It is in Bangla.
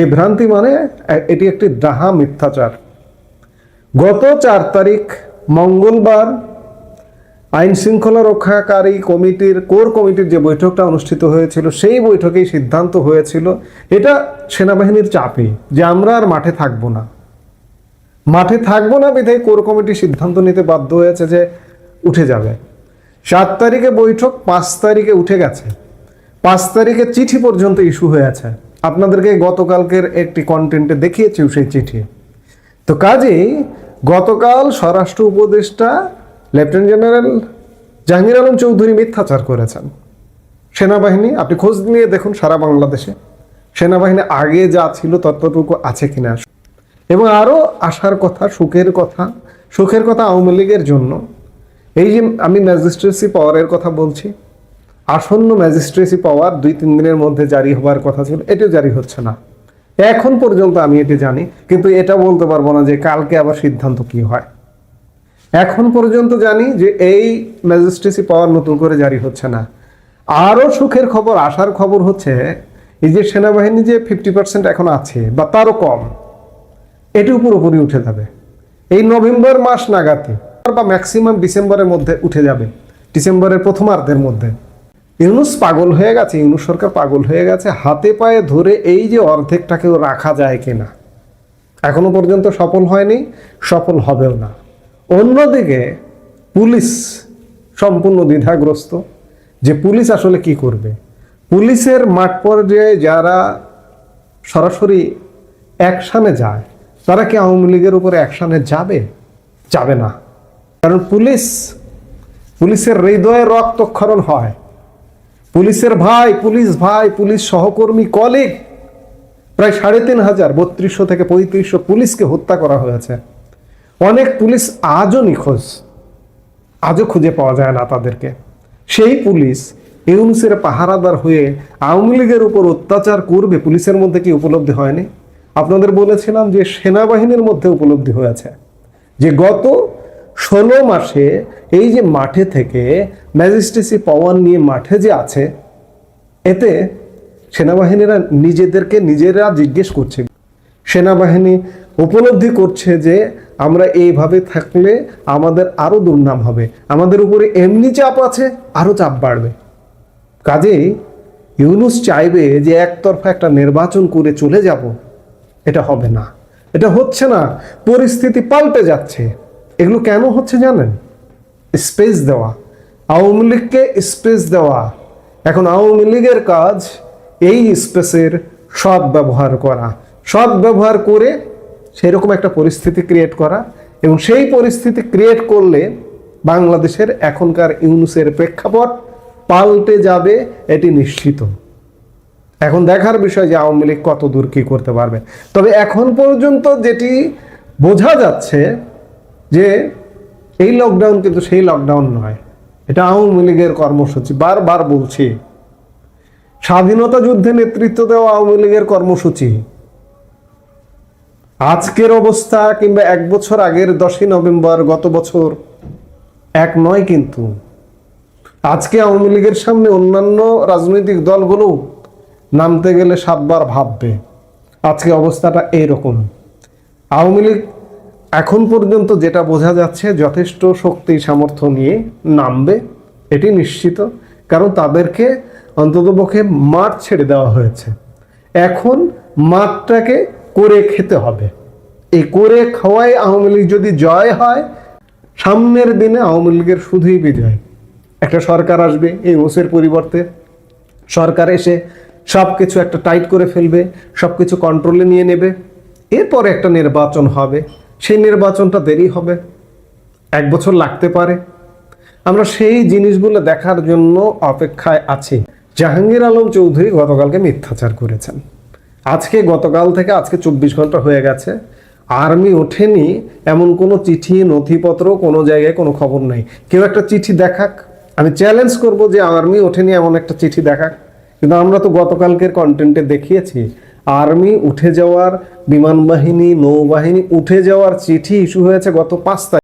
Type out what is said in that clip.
এই ভ্রান্তি মানে এটি একটি ডাহা মিথ্যাচার। গত চার তারিখ, মঙ্গলবার, আইন শৃঙ্খলা রক্ষাকারী কমিটির, কোর কমিটির যে বৈঠকটা অনুষ্ঠিত হয়েছিল, সেই বৈঠকেই সিদ্ধান্ত হয়েছিল, এটা সেনাবাহিনীর চাপে যে আমরা আর মাঠে থাকব না। মাঠে থাকব না বিধায় কোর কমিটি সিদ্ধান্ত নিতে বাধ্য হয়েছে যে উঠে যাবে। সাত তারিখে বৈঠক, পাঁচ তারিখে উঠে গেছে। পাঁচ তারিখে চিঠি পর্যন্ত ইস্যু হয়েছে আপনাদেরকে গতকালকের একটি কন্টেন্টে দেখিয়েছি সেই চিঠি। তো কাজেই গতকাল স্বরাষ্ট্র উপদেষ্টা লেফটেন্যান্ট জেনারেল জাহাঙ্গীর আলম চৌধুরী মিথ্যাচার করেছেন। সেনাবাহিনী, আপনি খোঁজ নিয়ে দেখুন সারা বাংলাদেশে। সেনাবাহিনী আগে যা ছিল ততটুকু আছে কিনা। এবং আরও আসার কথা, সুখের কথা সুখের কথা আওয়ামী লীগের জন্য। এই যে আমি ম্যাজিস্ট্রেসি পাওয়ারের কথা বলছি আসন্ন ম্যাজিস্ট্রেসি পাওয়ার দুই, তিন দিনের মধ্যে জারি হবার কথা ছিল, এটিও জারি হচ্ছে না। এখন পর্যন্ত আমি এটি জানি, কিন্তু এটা বলতে পারব না যে কালকে আবার সিদ্ধান্ত কি হয়। এখন পর্যন্ত জানি যে এই ম্যাজিস্ট্রেসি পাওয়ার নতুন করে জারি হচ্ছে না। আরও সুখের খবর আসার খবর হচ্ছে, এই যে সেনাবাহিনী যে ফিফটি পার্সেন্ট এখন আছে, বা তারও কম এটিও পুরোপুরি উঠে যাবে। এই নভেম্বর মাস নাগাতে, বা ম্যাক্সিমাম ডিসেম্বরের মধ্যে উঠে যাবে ডিসেম্বরের প্রথমার্ধের মধ্যে। ইউনুস পাগল হয়ে গেছে, ইউনুস সরকার পাগল হয়ে গেছে, হাতে পায়ে ধরে এই যে অর্ধেকটাকেও রাখা যায় কিনা, এখনও পর্যন্ত সফল হয়নি, সফল হবেও না। অন্যদিকে পুলিশ সম্পূর্ণ দ্বিধাগ্রস্ত, যে পুলিশ আসলে কি করবে? পুলিশের মাঠ পর্যায়ে যারা সরাসরি অ্যাকশানে যায়, তারা কি আওয়ামী লীগের উপরে অ্যাকশানে যাবে? যাবে না। কারণ পুলিশ, পুলিশের হৃদয়ে রক্তক্ষরণ হয়। পুলিশের ভাই, পুলিশ ভাই, পুলিশ সহকর্মী কলিগ প্রায় সাড়ে তিন হাজার, বত্রিশশো থেকে পঁয়ত্রিশশো পুলিশকে হত্যা করা হয়েছে। অনেক পুলিশ আজও নিখোঁজ। আজও খুঁজে পাওয়া যায় না তাদেরকে। সেই পুলিশ ইউনুসের পাহারাদার হয়ে আওয়ামী লীগের উপর অত্যাচার করবে, পুলিশের মধ্যে কি উপলব্ধি হয়নি? আপনাদের বলেছিলাম যে সেনাবাহিনীর মধ্যে উপলব্ধি হয়েছে। যে গত ষোলো মাসে এই যে মাঠে থেকে ম্যাজিস্ট্রেসি পাওয়ার নিয়ে মাঠে যে আছে, এতে সেনাবাহিনীরা নিজেদেরকে নিজেরা জিজ্ঞেস করছে। সেনাবাহিনী উপলব্ধি করছে যে আমরা এইভাবে থাকলে আমাদের আরও দুর্নাম হবে। আমাদের উপরে এমনি চাপ আছে, আরও চাপ বাড়বে। কাজেই ইউনুস চাইবে যে একতরফা একটা নির্বাচন করে চলে যাব। এটা হবে না। এটা হচ্ছে না, পরিস্থিতি পাল্টে যাচ্ছে। এগুলো কেন হচ্ছে জানেন? স্পেস দেওয়া। আওয়ামী লীগকে স্পেস দেওয়া। এখন আওয়ামী লীগের কাজ এই স্পেসের সব ব্যবহার করা। সব ব্যবহার করে সেরকম একটা পরিস্থিতি ক্রিয়েট করা এবং সেই পরিস্থিতি ক্রিয়েট করলে বাংলাদেশের এখনকার ইউনুসের প্রেক্ষাপট পাল্টে যাবে, এটি নিশ্চিত। এখন দেখার বিষয় যে আওয়ামী লীগ কত দূর কি করতে পারবে। তবে এখন পর্যন্ত যেটি বোঝা যাচ্ছে যে এই লকডাউন কিন্তু সেই লকডাউন নয়। এটা আওয়ামী লীগের কর্মসূচি, বারবার বলছি। স্বাধীনতা যুদ্ধে নেতৃত্ব দেওয়া আওয়ামী লীগের কর্মসূচি। আজকের অবস্থা কিংবা এক বছর আগের দশই নভেম্বর গত বছর এক নয় কিন্তু। আজকে আওয়ামী লীগের সামনে অন্যান্য রাজনৈতিক দলগুলো নামতে গেলে সাতবার ভাববে। আজকে অবস্থাটা এইরকম। আওয়ামী লীগ এখন পর্যন্ত যেটা বোঝা যাচ্ছে, যথেষ্ট শক্তি সামর্থ্য নিয়ে নামবে, এটি নিশ্চিত, কারণ তাদেরকে অন্ততপক্ষে মাঠ ছেড়ে দেওয়া হয়েছে। এখন মাঠটাকে করে খেতে হবে। এই করে খাওয়াই আওয়ামী লীগ যদি জয় হয়, সামনের দিনে আওয়ামী লীগের শুধুই বিজয়। একটা সরকার আসবে, এই ওসের পরিবর্তে। সরকার এসে সব কিছু একটা টাইট করে ফেলবে সব কিছু কন্ট্রোলে নিয়ে নেবে। এরপরে একটা নির্বাচন হবে। সেই নির্বাচনটা দেরি হবে। এক বছর লাগতে পারে। আমরা সেই জিনিসগুলো দেখার জন্য অপেক্ষায় আছি। জাহাঙ্গীর আলম চৌধুরী গতকালকে মিথ্যাচার করেছেন। আজকে গতকাল থেকে আজকে চব্বিশ ঘণ্টা হয়ে গেছে। আর্মি ওঠেনি, এমন কোনো চিঠি, নথিপত্র কোনো জায়গায় কোনো খবর নাই। কেউ একটা চিঠি দেখাক। আমি চ্যালেঞ্জ করব যে আর্মি ওঠেনি, এমন একটা চিঠি দেখাক। কিন্তু আমরা তো গতকালকের কন্টেন্টে দেখিয়েছি। আর্মি উঠে যাওয়ার বিমান বাহিনী নৌবাহিনী উঠে যাওয়ার চিঠি ইস্যু হয়েছে গত পাঁচ